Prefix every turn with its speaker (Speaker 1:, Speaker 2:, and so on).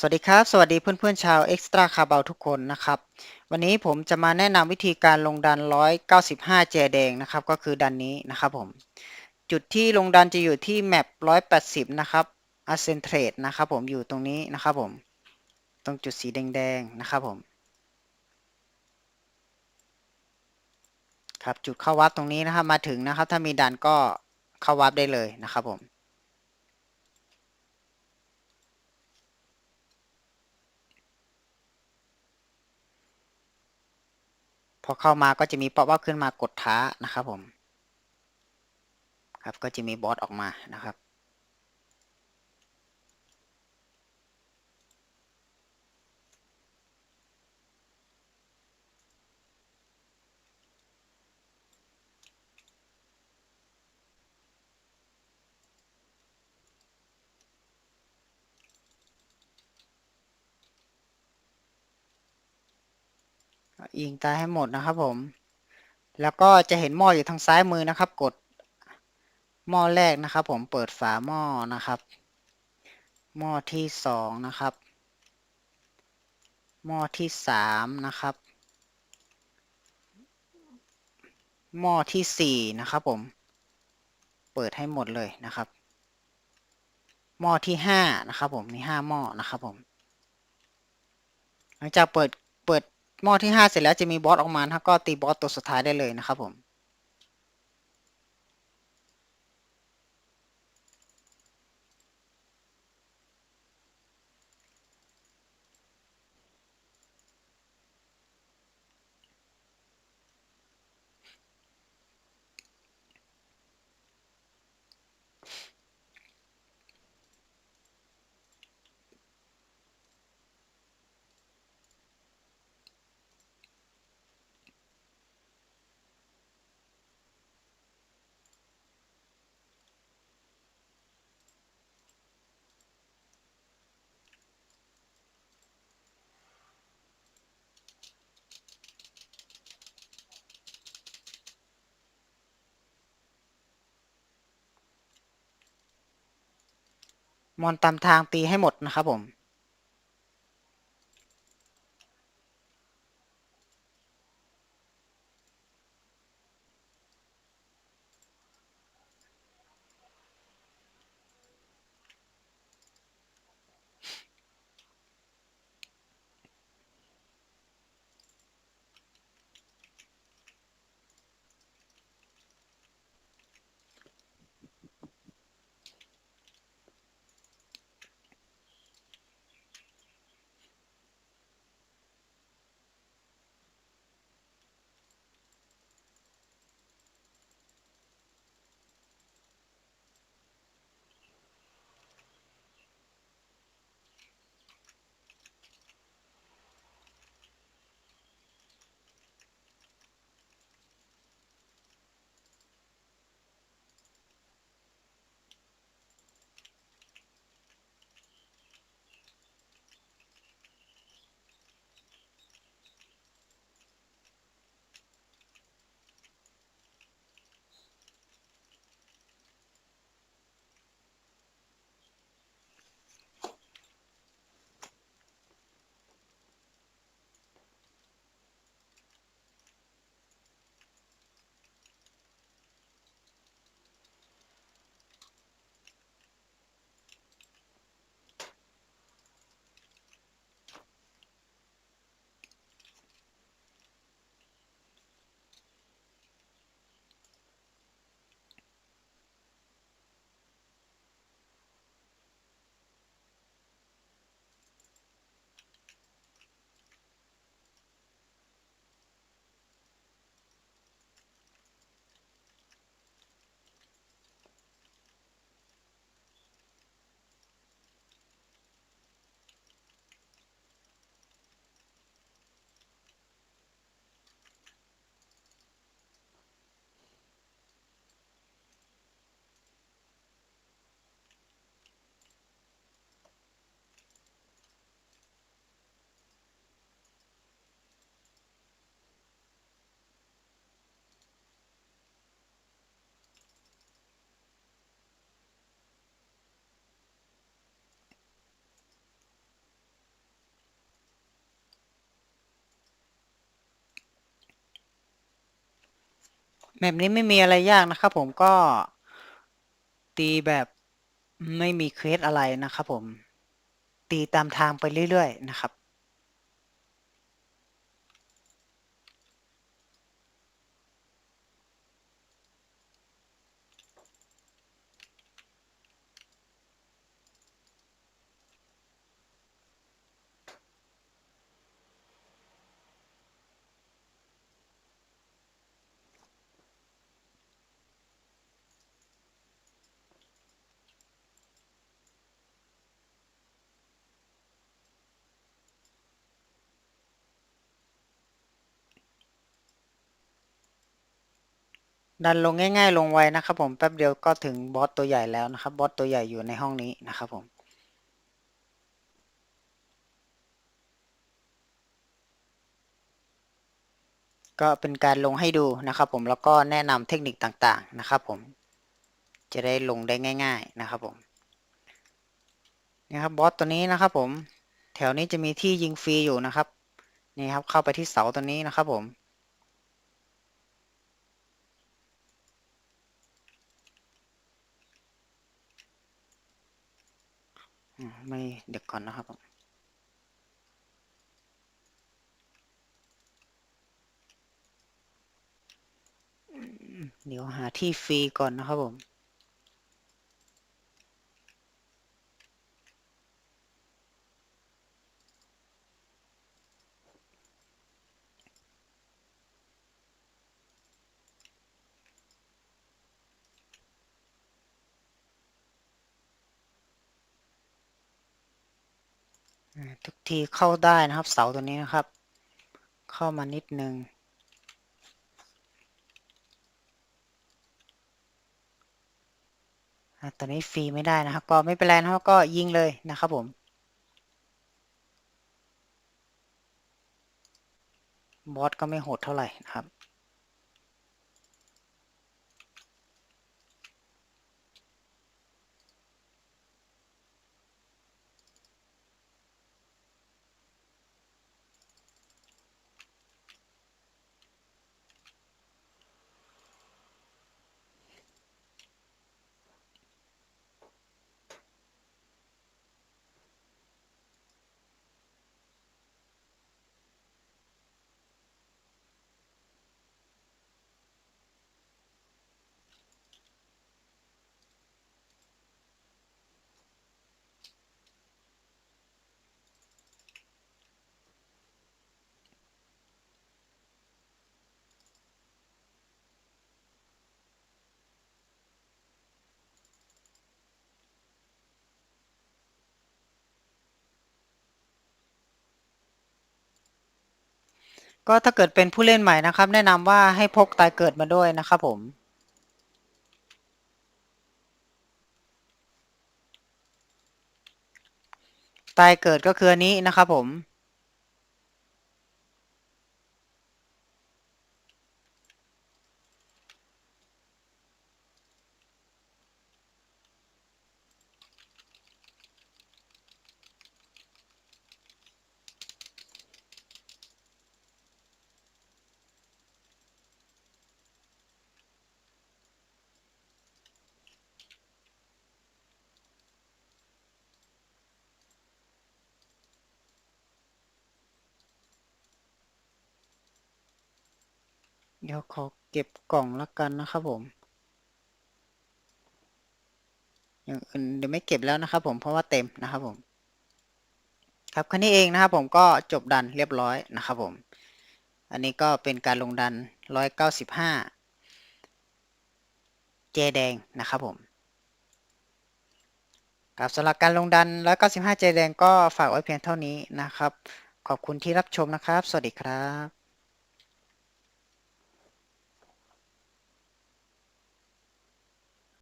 Speaker 1: สวัสดีครับ สวัสดีเพื่อนๆชาว Extra c a r b a l ทุกคนนะครับ วันนี้ผมจะมาแนะนำวิธีการลงดัน 195 เจแดงนะครับ ก็คือดันนี้นะครับผม จุดที่ลงดันจะอยู่ที่แมป180 นะครับ a c c e n t r a t e นะครับผมอยู่ตรงนี้นะครับผม ตรงจุดสีแดงๆนะครับผม ครับจุดเข้าวัดตรงนี้นะครับมาถึงนะครับ ถ้ามีดันก็เข้าวัดได้เลยนะครับผม อเข้ามาก็จะมีป๊อปอัพขึ้นมากดท้านะครับผม ครับก็จะมีบอสออกมานะครับ ยิงตายให้หมดนะครับผม แล้วก็จะเห็นหม้ออยู่ทางซ้ายมือนะครับ กดหม้อแรกนะครับ ผมเปิดฝาหม้อนะครับ หม้อที่สองนะครับ หม้อที่สามนะครับ หม้อที่สี่นะครับ ผม เปิดให้หมดเลยนะครับ หม้อที่ห้านะครับ ผมมีห้าหม้อนะครับผม หลังจากเปิดเปิด หม้อที่ห้าเสร็จแล้วจะมีบอสออกมานะครับก็ตีบอสตัวสุดท้ายได้เลยนะครับผม มอนตามทางตีให้หมดนะครับผม แบบนี้ไม่มีอะไรยากนะครับผมก็ตีแบบไม่มีเควสอะไรนะครับผม ตีตามทางไปเรื่อยๆนะครับ ดันลงง่ายๆ ลงไวนะครับผมแป๊บเดียวก็ถึงบอสตัวใหญ่แล้วนะครับบอสตัวใหญ่อยู่ในห้องนี้นะครับผมก็เป็นการลงให้ดูนะครับผมแล้วก็แนะนำเทคนิคต่างๆนะครับผมจะได้ลงได้ง่าย ๆนะครับผมนี่ครับบอสตัวนี้นะครับผมแถวนี้จะมีที่ยิงฟรีอยู่นะครับนี่ครับเข้าไปที่เสาตัวนี้นะครับผม อืมไม่ เดี๋ยวก่อนนะครับผมเดี๋ยวหาที่ฟรีก่อนนะครับผม ทุกทีเข้าได้นะครับ เสาตัวนี้นะครับ เข้ามานิดนึงอ่าตอนนี้ฟรีไม่ได้นะครับ ก็ไม่เป็นไรนะครับก็ยิงเลยนะครับผม บอสก็ไม่โหดเท่าไหร่นะครับ ก็ถ้าเกิดเป็นผู้เล่นใหม่นะครับ แนะนำว่าให้พกตายเกิดมาด้วยนะครับผม ตายเกิดก็คืออันนี้นะครับผม เดี๋ยวขอเก็บกล่องล้วกันนะครับผม อย่างอื่นเดี๋ยวไม่เก็บแล้วนะครับผมเพราะว่าเต็มนะครับผม ครับแค่นี้เองนะครับผมก็จบดันเรียบร้อยนะครับผม อันนี้ก็เป็นการลงดัน 195 เจแดงนะครับผมครับสำหรับการลงดัน 195 เจแดงก็ฝากไว้เพียงเท่านี้นะครับ ขอบคุณที่รับชมนะครับ สวัสดีครับ